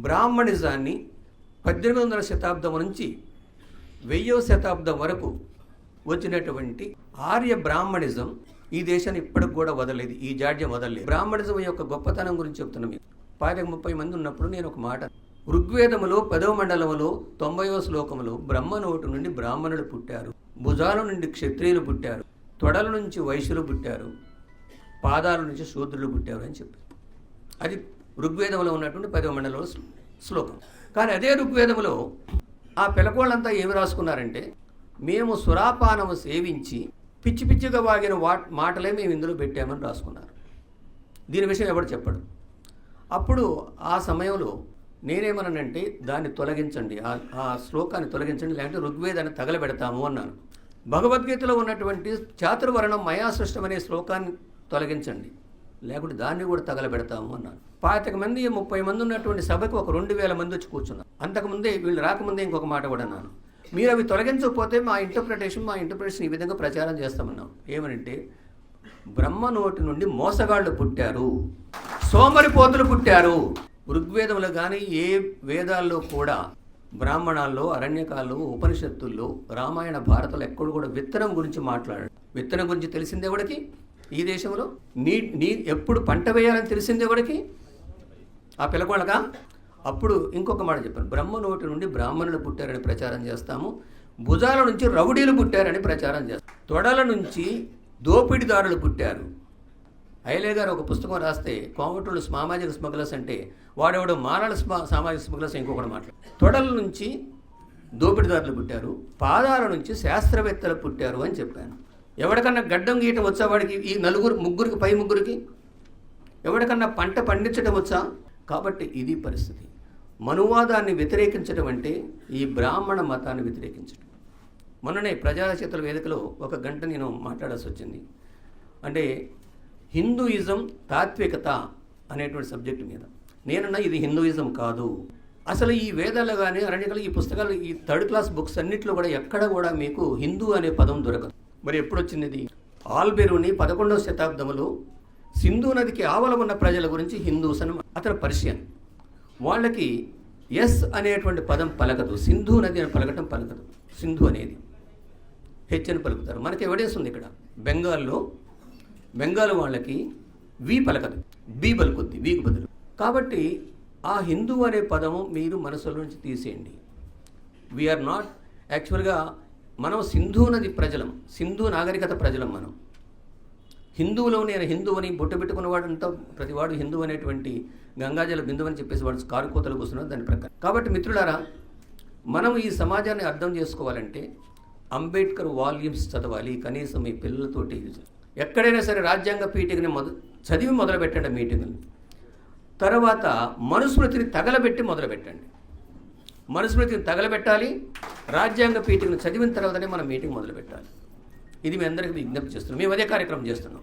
బ్రాహ్మణిజాన్ని పద్దెనిమిది వందల శతాబ్దం నుంచి వెయ్యో శతాబ్దం వరకు వచ్చినటువంటి ఆర్య బ్రాహ్మణిజం ఈ దేశాన్ని ఇప్పటికి కూడా వదలేదు ఈ జాడ్యం వదలలేదు. బ్రాహ్మణిజం యొక్క గొప్పతనం గురించి చెప్తున్నా మీకు. పాతిక ముప్పై మంది ఉన్నప్పుడు నేను ఒక మాట ఋగ్వేదములో పదవ మండలములో తొంభైవ శ్లోకములో బ్రహ్మ నోటు నుండి బ్రాహ్మణులు పుట్టారు. భుజాల నుండి క్షత్రియులు పుట్టారు. తొడల నుంచి వైశ్యులు పుట్టారు. పాదాల నుంచి శూద్రులు పుట్టారు అని చెప్పారు. అది ఋగ్వేదంలో ఉన్నటువంటి పదవ మండలంలో శ్లోకం. కానీ అదే ఋగ్వేదంలో ఆ పిలకోళ్ళంతా ఏమి రాసుకున్నారంటే మేము సురాపానము సేవించి పిచ్చి పిచ్చిగా వాగిన వాట్ మాటలే మేము ఇందులో పెట్టామని రాసుకున్నారు. దీని విషయం ఎవడు చెప్పడు. అప్పుడు ఆ సమయంలో నేనేమన్నానంటే దాన్ని తొలగించండి. ఆ- ఆ శ్లోకాన్ని తొలగించండి లేదంటే ఋగ్వేదాన్ని తగలబెడతాము అన్నాను. భగవద్గీతలో ఉన్నటువంటి చాతుర్వర్ణం మయా సృష్టం అనే శ్లోకాన్ని తొలగించండి. లేకుంటే దాన్ని కూడా తగలబెడతాము అన్నాను. పాతిక మంది ముప్పై మంది ఉన్నటువంటి సభకు ఒక రెండు వేల మంది వచ్చి కూర్చున్నారు. అంతకుముందే వీళ్ళు రాకముందే ఇంకొక మాట కూడా అన్నాను. మీరు అవి తొలగించకపోతే మా ఇంటర్ప్రిటేషన్ మా ఇంటర్ప్రిటేషన్ ఈ విధంగా ప్రచారం చేస్తామన్నాం. ఏమనంటే బ్రహ్మ నోటి నుండి మోసగాళ్ళు పుట్టారు. సోమరిపోతులు పుట్టారు. ఋగ్వేదంలో కానీ ఏ వేదాల్లో కూడా బ్రాహ్మణాల్లో అరణ్యకాల్లో ఉపనిషత్తుల్లో రామాయణ భారతాలు ఎక్కడ కూడా విత్తనం గురించి మాట్లాడారు. విత్తనం గురించి తెలిసిందే ఎవడికి ఈ దేశంలో నీ నీ ఎప్పుడు పంట వేయాలని తెలిసింది ఎవడికి ఆ పిల్లకోళ్ళగా అప్పుడు ఇంకొక మాట చెప్పాను. బ్రహ్మ నోటి నుండి బ్రాహ్మణులు పుట్టారని ప్రచారం చేస్తాము. భుజాల నుంచి రౌడీలు పుట్టారని ప్రచారం చేస్తాం తొడల నుంచి దోపిడిదారులు పుట్టారు. ఐలే గారు ఒక పుస్తకం రాస్తే కోమటోళ్ళు సామాజిక స్మగ్లర్స్ అంటే వాడెవడు మానవ స్మ- సామాజిక స్మగ్లర్స్ ఇంకొకటి మాట్లాడు. తొడల నుంచి దోపిడిదారులు పుట్టారు. పాదాల నుంచి శాస్త్రవేత్తలు పుట్టారు అని చెప్పాను. ఎవరికన్నా గడ్డం గీయటం వచ్చా వాడికి? ఈ నలుగురు ముగ్గురికి పై ముగ్గురికి? ఎవరికన్నా పంట పండించడం వచ్చా? కాబట్టి ఇది పరిస్థితి. మనువాదాన్ని వ్యతిరేకించడం అంటే ఈ బ్రాహ్మణ మతాన్ని వ్యతిరేకించడం మొన్ననే ప్రజాచేతుల వేదికలో ఒక గంట నేను మాట్లాడాల్సి వచ్చింది. అంటే హిందూయిజం తాత్వికత అనేటువంటి సబ్జెక్టు మీద. నేనన్నా ఇది హిందూయిజం కాదు. అసలు ఈ వేదాలు కానీ అరణ్యకలు ఈ పుస్తకాలు ఈ థర్డ్ క్లాస్ బుక్స్ అన్నింటిలో కూడా ఎక్కడ కూడా మీకు హిందూ అనే పదం దొరకదు. మరి ఎప్పుడొచ్చినది? ఆల్బెరుని పదకొండవ శతాబ్దంలో సింధు నదికి ఆవల ఉన్న ప్రజల గురించి హిందూస్ అని అతను పర్షియన్. వాళ్ళకి ఎస్ అనేటువంటి పదం పలకదు. సింధు నది అని పలకటం పలకదు. సింధు అనేది. హెచ్ అని పలుకుతారు. మనకి ఎవిడెన్స్ ఉంది ఇక్కడ. బెంగాల్లో బెంగాల్ వాళ్ళకి వి పలకదు. బి పలుకుద్ది. వీకు బదులు. కాబట్టి ఆ హిందూ అనే పదము మీరు మనసులో నుంచి తీసేయండి. వీఆర్ నాట్ యాక్చువల్గా మనం సింధు నది ప్రజలం సింధు నాగరికత ప్రజలం మనం. హిందువులో నేను హిందువుని బొట్టు ప్రతివాడు హిందువు అనేటువంటి గంగాజల బిందువు అని చెప్పేసి వాడు కారు కోతలు కూర్చున్నారు దాని ప్రకారం. కాబట్టి మిత్రులారా మనం ఈ సమాజాన్ని అర్థం చేసుకోవాలంటే అంబేద్కర్ వాల్యూమ్స్ చదవాలి కనీసం మీ పిల్లలతోటి ఎక్కడైనా సరే రాజ్యాంగ పీఠికని మొద చదివి మొదలు పెట్టండి మీటింగ్ని తర్వాత మనుస్మృతిని తగలబెట్టి మొదలు పెట్టండి మనుస్మృతిని తగలబెట్టాలి. రాజ్యాంగ పీఠికను చదివిన తర్వాతనే మనం మీటింగ్ మొదలు పెట్టాలి ఇది మీ అందరికీ విజ్ఞప్తి చేస్తున్నాం. మేము అదే కార్యక్రమం చేస్తున్నాం.